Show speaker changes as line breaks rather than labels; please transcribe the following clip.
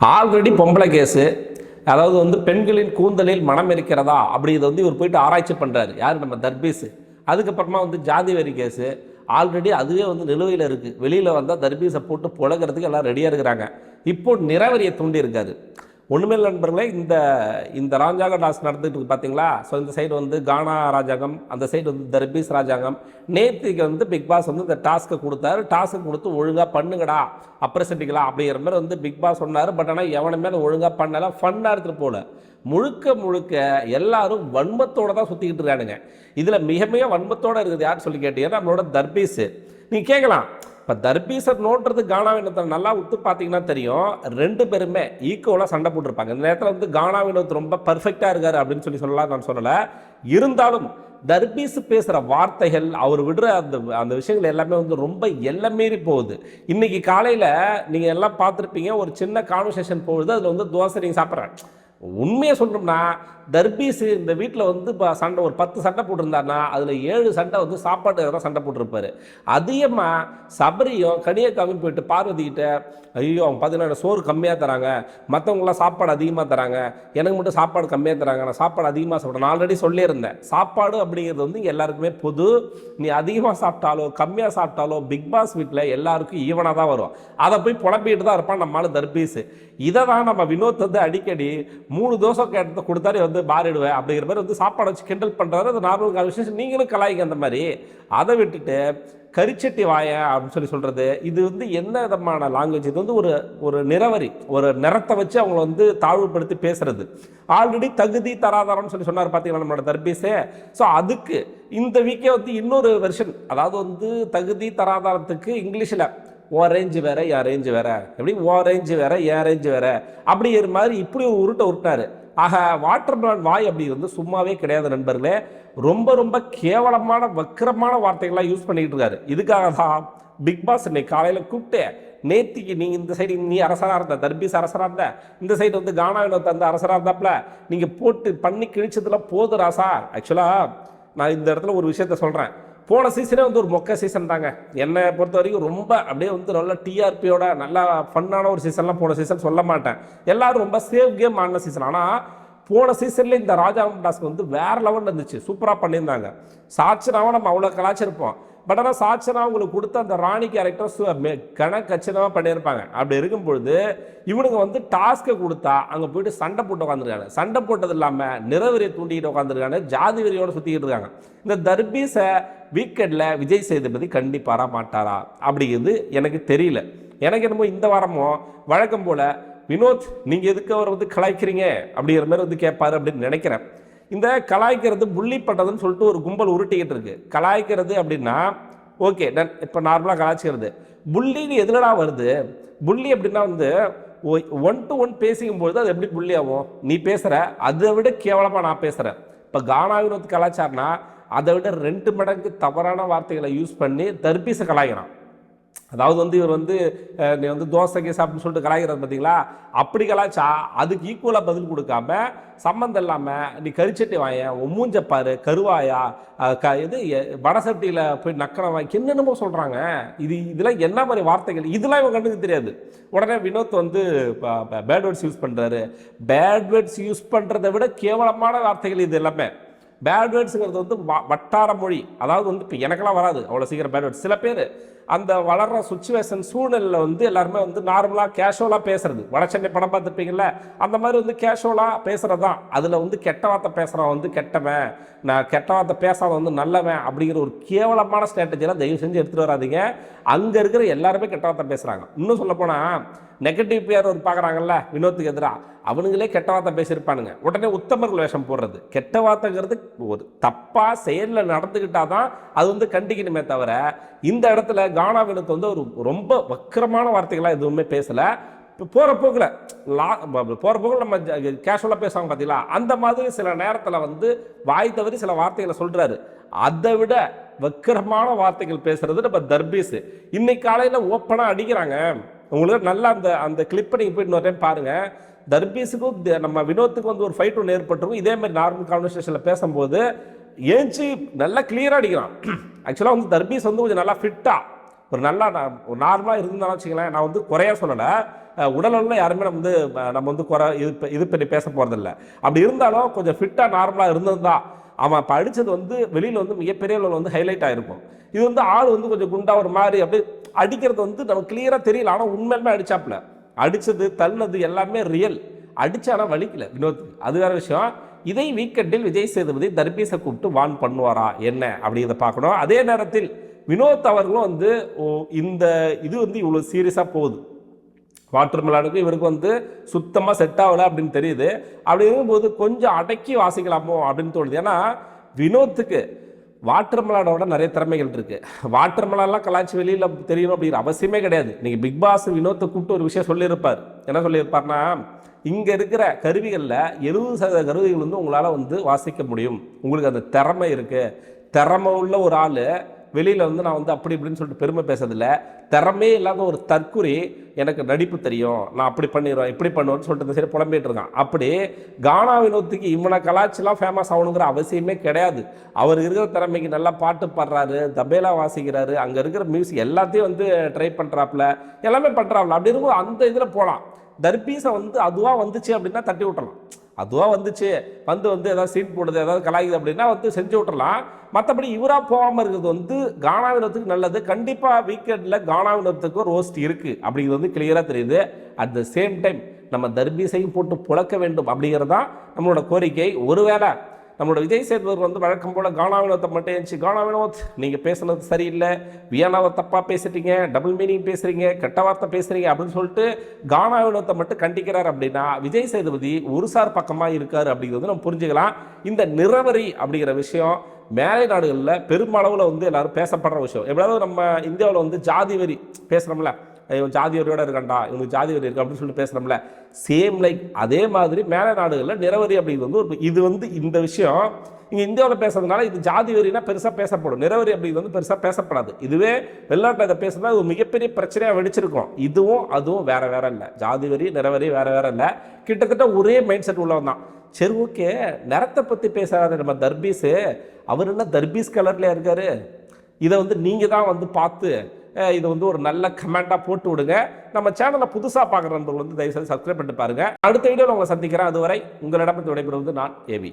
Already பொம்பளை case அதாவது வந்து பெண்களின் கூந்தலில் மனம் இருக்கிறதா? அப்படி இதை வந்து இவர் போயிட்டு ஆராய்ச்சி பண்ணுறாரு யார்? நம்ம தர்பீஸு அதுக்கப்புறமா வந்து ஜாதி வரி கேஸு ஆல்ரெடி அதுவே வந்து நிலுவையில் இருக்குது வெளியில் வந்தால் தர்பீஸை போட்டு புழகிறதுக்கு எல்லாம் ரெடியாக இருக்கிறாங்க. இப்போ நிறவரியை தூண்டி இருக்காரு ஒன்றுமே இல்லை நண்பர்களே இந்த இந்த ராஜாங்க டாஸ் நடந்துட்டு இருக்கு பார்த்தீங்களா ஸோ இந்த சைடு வந்து கானா ராஜாங்கம் அந்த சைடு வந்து தர்பீஸ் ராஜாங்கம். நேத்திக்கு வந்து பிக் பாஸ் வந்து இந்த டாஸ்க்கை கொடுத்தாரு. டாஸ்க்கு கொடுத்து ஒழுங்காக பண்ணுங்கடா அப்ரசன்டிங்களா அப்படிங்கிற மாதிரி வந்து பிக் பாஸ் சொன்னார். பட் ஆனால் எவனுமே அதை ஒழுங்காக பண்ணலாம் ஃபன்னாக எடுத்துகிட்டு போகல முழுக்க முழுக்க எல்லாரும் வன்மத்தோடு தான் சுற்றிக்கிட்டு இருக்கானுங்க. இதில் மிக மிக வன்மத்தோடு இருக்குது யார் சொல்லி கேட்டீங்கன்னா நம்மளோட தர்பீஸு. நீங்கள் கேட்கலாம் இப்போ தர்பீசர் நோன்றது கானாவினத்தில் நல்லா உத்து பார்த்தீங்கன்னா தெரியும். ரெண்டு பேருமே ஈக்குவலாக சண்டை போட்டிருப்பாங்க. இந்த நேரத்தில் வந்து கானாவினத்து ரொம்ப பர்ஃபெக்டாக இருக்கார் அப்படின்னு சொல்லி சொல்லலாம் நான் சொல்லலை. இருந்தாலும் தர்பீஸ் பேசுகிற வார்த்தைகள் அவர் விடுற அந்த அந்த விஷயங்கள் எல்லாமே வந்து ரொம்ப எல்லை மீறி போகுது. இன்னைக்கு காலையில் நீங்கள் எல்லாம் பார்த்துருப்பீங்க ஒரு சின்ன கான்வர்சேஷன் போகுது அதில் வந்து தோசை நீங்கள் சாப்பிட்றேன் உண்மையை சொல்லணும்னா தர்பீஸ் இந்த வீட்டில் வந்து இப்போ சண்டை ஒரு பத்து சண்டை போட்டிருந்தாருன்னா அதில் ஏழு சண்டை வந்து சாப்பாட்டுக்காக தான் சண்டை போட்டிருப்பாரு. அதிகமாக சபரியும் கனியக்காவும் போயிட்டு பார்வதிக்கிட்ட ஐயோ அவங்க பார்த்தீங்கன்னா சோறு கம்மியாக தராங்க மற்றவங்களாம் சாப்பாடு அதிகமாக தராங்க எனக்கு மட்டும் சாப்பாடு கம்மியாக தராங்க நான் சாப்பாடு அதிகமாக சாப்பிட்றேன். நான் ஆல்ரெடி சொல்லியிருந்தேன். சாப்பாடு அப்படிங்கிறது வந்து இங்கே எல்லாருக்குமே பொது. நீ அதிகமாக சாப்பிட்டாலோ கம்மியாக சாப்பிட்டாலோ பிக் பாஸ் வீட்டில் எல்லாருக்கும் ஈவனாக தான் வரும். அதை போய் புலம்பிட்டு தான் இருப்பான் நம்மளால தர்பீஸ் இதை தான் நம்ம வினோத் வந்து அடிக்கடி மூணு தோசை கேட்டு கொடுத்தாரு வந்து மாறிடுவேன் அப்படிங்கிற மாதிரி வந்து சாப்பாடு வச்சு கிண்டல் பண்ணுறாரு அது நார்மல் விஷயம். நீங்களும் கலாய்ங்க அந்த மாதிரி. அதை விட்டுட்டு கரிச்சட்டி வாய அப்படின்னு சொல்லி சொல்கிறது இது வந்து என்ன விதமான லாங்குவேஜ் இது வந்து ஒரு ஒரு நிறவரி ஒரு நிறத்தை வச்சு அவங்கள வந்து தாழ்வுபடுத்தி பேசுறது. ஆல்ரெடி தகுதி தராதரம்னு சொல்லி சொன்னார் பார்த்தீங்களா நம்மளோட தர்பீஸே ஸோ அதுக்கு இந்த வீக்கே வந்து இன்னொரு வெர்ஷன் அதாவது வந்து தகுதி தராதாரத்துக்கு இங்கிலீஷில் ஓ ரேஞ்சு வேற என் ரேஞ்சு வேற. எப்படி? ஓ ரேஞ்சு வேற என் ரேஞ்சு வேற. அப்படிங்கிற மாதிரி இப்படி ஒரு உருட்டை உருட்டாரு ஆக வாட்டர் மெலன் வாய் அப்படி வந்து சும்மாவே கிடையாது நண்பர்களே. ரொம்ப ரொம்ப கேவலமான வக்கிரமான வார்த்தைகள்லாம் யூஸ் பண்ணிக்கிட்டு இருக்காரு. இதுக்காக தான் பிக் பாஸ் இன்னைக்கு காலையில் கூப்பிட்டு நேத்திக்கு நீ இந்த சைடு நீ அரசராக இருந்த தர்பீஸ் அரசராக இருந்த இந்த சைடு வந்து கானா வினோத் அந்த அரசராக இருந்தாப்புல நீங்கள் போட்டு பண்ணி கிழிச்சதுல போதும் ராசா ஆக்சுவலாக நான் இந்த இடத்துல ஒரு விஷயத்த சொல்கிறேன் போன சீசனே வந்து ஒரு மொக்க சீசன் தாங்க. என்னை பொறுத்த வரைக்கும் ரொம்ப அப்படியே வந்து நல்ல டிஆர்பியோட நல்லா ஃபன்னான ஒரு சீசன்லாம் போன சீசன் சொல்ல மாட்டேன். எல்லாரும் ரொம்ப சேஃப் கேம் ஆன சீசன் ஆனால் போன சீசனில் இந்த ராஜா டாஸ்க் வந்து வேறு லெவலில் இருந்துச்சு. சூப்பராக பண்ணியிருந்தாங்க. சாட்சனாவும் நம்ம அவ்வளோ கலாச்சிருப்போம் பட் ஆனால் சாட்சனா அவங்களுக்கு கொடுத்த அந்த ராணி கேரக்டர் கணக்கச்சிதமாக பண்ணியிருப்பாங்க. அப்படி இருக்கும் பொழுது இவனுங்க வந்து டாஸ்க்கை கொடுத்தா அங்கே போயிட்டு சண்டை போட்டு உட்காந்துருக்காங்க சண்டை போட்டது இல்லாமல் நிறவெறியை தூண்டிக்கிட்டு உட்காந்துருக்காங்க ஜாதி வெறியோடு சுற்றிக்கிட்டு இருக்காங்க. இந்த தர்பீஸை வீக்கெண்டில் விஜய் சேதுபதி கண்டிப்பாரா மாட்டாரா அப்படிங்கிறது எனக்கு தெரியல. எனக்கு என்னமோ இந்த வாரமும் வழக்கம் போல் வினோத் நீங்கள் எதுக்கு அவர் வந்து கலாய்க்கிறீங்க? அப்படிங்கிற மாதிரி வந்து கேட்பாரு அப்படின்னு நினைக்கிறேன். இந்த கலாய்க்கிறது புள்ளி பண்ணுறதுன்னு சொல்லிட்டு ஒரு கும்பல் உருட்டிக்கிட்டு இருக்கு. கலாய்க்கிறது அப்படின்னா ஓகே டன் இப்போ நார்மலாக கலாய்ச்சிக்கிறது. புள்ளின்னு எதுலடா வருது? புள்ளி அப்படின்னா வந்து ஒன் டு ஒன் பேசிக்கும்பொழுது அது எப்படி புள்ளி ஆகும் நீ பேசுகிற அதை விட கேவலமாக நான் பேசுகிறேன் இப்போ கானா வினோத் கலாச்சாரம்னா அதை விட ரெண்டு மடங்கு தவறான வார்த்தைகளை யூஸ் பண்ணி தர்பீச கலாய்கிறான் அதாவது வந்து இவர் வந்து நீ வந்து தோசை கேஸ் அப்படின்னு சொல்லிட்டு கலாய்க்கிறது பார்த்தீங்களா அப்படி கலாய்ச்சா அதுக்கு ஈக்குவலாக பதில் கொடுக்காம சம்மந்தம் இல்லாமல் நீ கரிச்சட்டி வாய மூஞ்ச பாரு கருவாயா க இது வடசட்டியில் போய் நக்கனை வாங்கி என்னென்னமோ சொல்கிறாங்க இது இதெல்லாம் என்ன மாதிரி வார்த்தைகள்? இதெல்லாம் இவங்க கண்ணுக்கு தெரியாது. உடனே வினோத் வந்து பேட் வேர்ட்ஸ் யூஸ் பண்ணுறாரு பேட் வேர்ட்ஸ் யூஸ் பண்ணுறதை விட கேவலமான வார்த்தைகள் இது எல்லாமே. பேட் வேர்ட்ஸுங்கிறது வந்து வ- வட்டார மொழி. அதாவது வந்து இப்போ எனக்கெல்லாம் வராது அவ்வளோ சீக்கிரம் பேட் வேர்ட்ஸ் சில பேர் அந்த வளர்ற சுச்சுவேஷன் சூழ்நிலையில் வந்து எல்லாருமே வந்து நார்மலாக கேஷுவலாக பேசுறது. வடச்சென்னை படம் பார்த்துருப்பீங்கல்ல அந்த மாதிரி வந்து கேஷுவலாக பேசுகிறது தான் அதில் வந்து கெட்ட வார்த்தை பேசுகிறவன் வந்து கெட்டவன். நான் கெட்ட வார்த்தை பேசாத வந்து நல்லவன் அப்படிங்கிற ஒரு கேவலமான ஸ்ட்ராட்டஜிலாம் தயவு செஞ்சு எடுத்துகிட்டு வராதீங்க. அங்கே இருக்கிற எல்லாருமே கெட்ட வார்த்தை பேசுகிறாங்க இன்னும் சொல்லப்போனால் நெகட்டிவ் பேர் ஒரு பார்க்குறாங்கல்ல வினோத்துக்கு எதிராக அவனுங்களே கெட்ட வார்த்தை பேசியிருப்பானுங்க. உடனே உத்தமர்கள் வேஷம் போடுறது. கெட்ட வார்த்தைங்கிறது ஒரு தப்பாக செயலில் நடந்துக்கிட்டால் தான் அது வந்து கண்டிக்கணுமே தவிர இந்த இடத்துல கானா வினோத் வந்து ஒரு ரொம்ப வக்கரமான வார்த்தைகளாக எதுவுமே பேசலை. இப்போ போகிற போக்கில் லா போகிற போக்கில் நம்ம கேஷுவலாக பேசுவாங்க பார்த்தீங்களா அந்த மாதிரி சில நேரத்தில் வந்து வாய் தவறி சில வார்த்தைகளை சொல்கிறாரு அதை விட வக்கரமான வார்த்தைகள் பேசுகிறது நம்ம தர்பீஸு. இன்னைக்கு காலையில் ஓப்பனாக அடிக்கிறாங்க. உங்களுக்கு நல்லா அந்த அந்த கிளிப்பை நீங்கள் போயிட்டு வரேன் டைம் தர்பீஸுக்கும் நம்ம வினோத்துக்கு வந்து ஒரு ஃபைட் ஒன்று ஏற்பட்டிருக்கும். இதே மாதிரி நார்மல் கான்வர்சேஷனில் பேசும்போது ஏஞ்சி நல்லா கிளியராக அடிக்கிறான் ஆக்சுவலாக வந்து தர்பீஸ் வந்து கொஞ்சம் நல்லா ஃபிட்டாக ஒரு நல்லா நான் ஒரு நார்மலாக இருந்தாலும் வச்சுக்கலாம் நான் வந்து குறையா சொல்லலை. உடல்நலம் யாருமே நம்ம வந்து நம்ம வந்து குறை இது இது பண்ணி பேச போகிறதில்ல அப்படி இருந்தாலும் கொஞ்சம் ஃபிட்டாக நார்மலாக இருந்திருந்தா அவன் இப்போ வந்து வெளியில் வந்து மிகப்பெரிய அளவில் வந்து ஹைலைட் ஆகிருக்கும் இது வந்து ஆள் வந்து கொஞ்சம் குண்டா ஒரு மாதிரி அப்படியே அடிக்கிறது வந்து நமக்கு கிளியராக தெரியல. ஆனால் உண்மையுமே அடிச்சாப்புல. அடித்தது தள்ளது எல்லாமே ரியல் அடிச்சானா வலிக்கல. வினோத்துக்கு அது வேற விஷயம். இதை வீக்கெண்டில் விஜய் சேதுபதி தர்பீஸை கூப்பிட்டு வான் பண்ணுவாரா? என்ன? அப்படிங்கிறத பார்க்கணும். அதே நேரத்தில் வினோத் அவர்களும் வந்து ஓ, இந்த இது வந்து இவ்வளோ சீரியஸாக போகுது. வாட்டர் மிளானுக்கு இவருக்கு வந்து சுத்தமாக செட் ஆகலை அப்படின்னு தெரியுது. அப்படி இருக்கும்போது கொஞ்சம் அடக்கி வாசிக்கலாமோ அப்படின்னு தோணுது. ஏன்னா வினோத்துக்கு வாட்டர்மலானோட நிறைய திறமைகள் இருக்குது வாட்டர்மலான்லாம் கலாச்சி வெளியில் தெரியணும் அப்படிங்கிற அவசியமே கிடையாது. நீங்கள் பிக் பாஸ் வினோத்தை கூப்பிட்டு ஒரு விஷயம் சொல்லியிருப்பார். என்ன சொல்லியிருப்பார்னா இங்கே இருக்கிற கருவிகளில் எழுபது சதவீத கருவிகள் வந்து உங்களால் வந்து வாசிக்க முடியும். உங்களுக்கு அந்த திறமை இருக்குது திறமை உள்ள ஒரு ஆள் வெளியில் வந்து நான் வந்து அப்படி இப்படின்னு சொல்லிட்டு பெருமை பேசுறதில்ல. திறமே இல்லாத ஒரு தற்குறி எனக்கு நடிப்பு தெரியும். நான் அப்படி பண்ணிடுவேன் இப்படி பண்ணுவேன்னு சொல்லிட்டு இந்த சரி புலம்பிட்டு இருக்கான். அப்படி கானா வினோத்துக்கு இவனை கலாச்சிலாம் ஃபேமஸ் ஆகணுங்கிற அவசியமே கிடையாது. அவர் இருக்கிற திறமைக்கு நல்லா பாட்டு பாடுறாரு தபேலா வாசிக்கிறாரு அங்கே இருக்கிற மியூசிக் எல்லாத்தையும் வந்து ட்ரை பண்ணுறாப்புல எல்லாமே பண்ணுறாப்புல அப்படி இருக்கும் அந்த இதில் போகலாம் தர்பீஸை வந்து அதுவாக வந்துச்சு அப்படின்னா தட்டி விட்டலாம் அதுவாக வந்துச்சு. வந்து வந்து ஏதாவது சீட் போடுது ஏதாவது கலாயுது அப்படின்னா வந்து செஞ்சு விட்டுறலாம். மற்றபடி இவராக போகாமல் இருக்கிறது வந்து கானாவினத்துக்கு நல்லது. கண்டிப்பாக வீக்கெண்டில் கானாவினத்துக்கு ரோஸ்ட் இருக்குது அப்படிங்கிறது வந்து கிளியராக தெரியுது. அட் த சேம் டைம் நம்ம தர்பீசையும் போட்டு புழக்க வேண்டும் அப்படிங்கிறது தான் நம்மளோட கோரிக்கை. ஒருவேளை நம்மளோட விஜய் சேதுபதி வந்து வழக்கம் போல் கானா வினோத்தை மட்டும் இருந்துச்சு கானா வினோத் நீங்கள் பேசுனது சரியில்லை. வியானாவை தப்பாக பேசிட்டீங்க டபுள் மீனிங் பேசுகிறீங்க கெட்ட வார்த்தை பேசுகிறீங்க அப்படின்னு சொல்லிட்டு கானா வினோத்தை மட்டும் கண்டிக்கிறார் அப்படின்னா விஜய் சேதுபதி ஒரு சார் பக்கமாக இருக்கார் அப்படிங்கிறது நம்ம புரிஞ்சுக்கலாம். இந்த நிறவரி அப்படிங்கிற விஷயம் மேலை நாடுகளில் பெருமளவில் வந்து எல்லாரும் பேசப்படுற விஷயம். எப்படியாவது நம்ம இந்தியாவில் வந்து ஜாதி வரி பேசுகிறோம்ல இவன் ஜாதி வரியோட இருக்கான்டா இவனுக்கு ஜாதி வரி இருக்கு அப்படின்னு சொல்லிட்டு பேசுகிறோம்ல சேம் லைக் அதே மாதிரி மேலை நாடுகளில் நிறவரி அப்படிங்கிறது வந்து ஒரு இது வந்து இந்த விஷயம். இங்கே இந்தியாவில் பேசுறதுனால இது ஜாதி வரினா பெருசாக பேசப்படும். நிறவரி அப்படிங்கிறது வந்து பெருசாக பேசப்படாது. இதுவே வெளிநாட்டில் இதை பேசுனா ஒரு மிகப்பெரிய பிரச்சனையாக வெடிச்சிருக்கும். இதுவும் அதுவும் வேற வேற இல்லை. ஜாதி வரி நிறவரி வேற வேற இல்லை. கிட்டத்தட்ட ஒரே மைண்ட் செட் உள்ளவன் தான். சரி ஓகே நிறத்தை பற்றி பேசாத நம்ம தர்பீஸு அவர் என்ன தர்பீஸ் கலர்ல இருக்காரு? இதை வந்து நீங்கள் தான் வந்து பார்த்து இது வந்து ஒரு நல்ல கமெண்ட்டாக போட்டு விடுங்க. நம்ம சேனலை புதுசாக பார்க்குற நண்பர்கள் வந்து தயவுசெய்து சப்ஸ்கிரைப் பண்ணிட்டு பாருங்கள் அடுத்த வீடியோவில் உங்களை சந்திக்கிறேன். அதுவரை உங்களிடமிருந்து விடைபெறுவது நான் ஏவி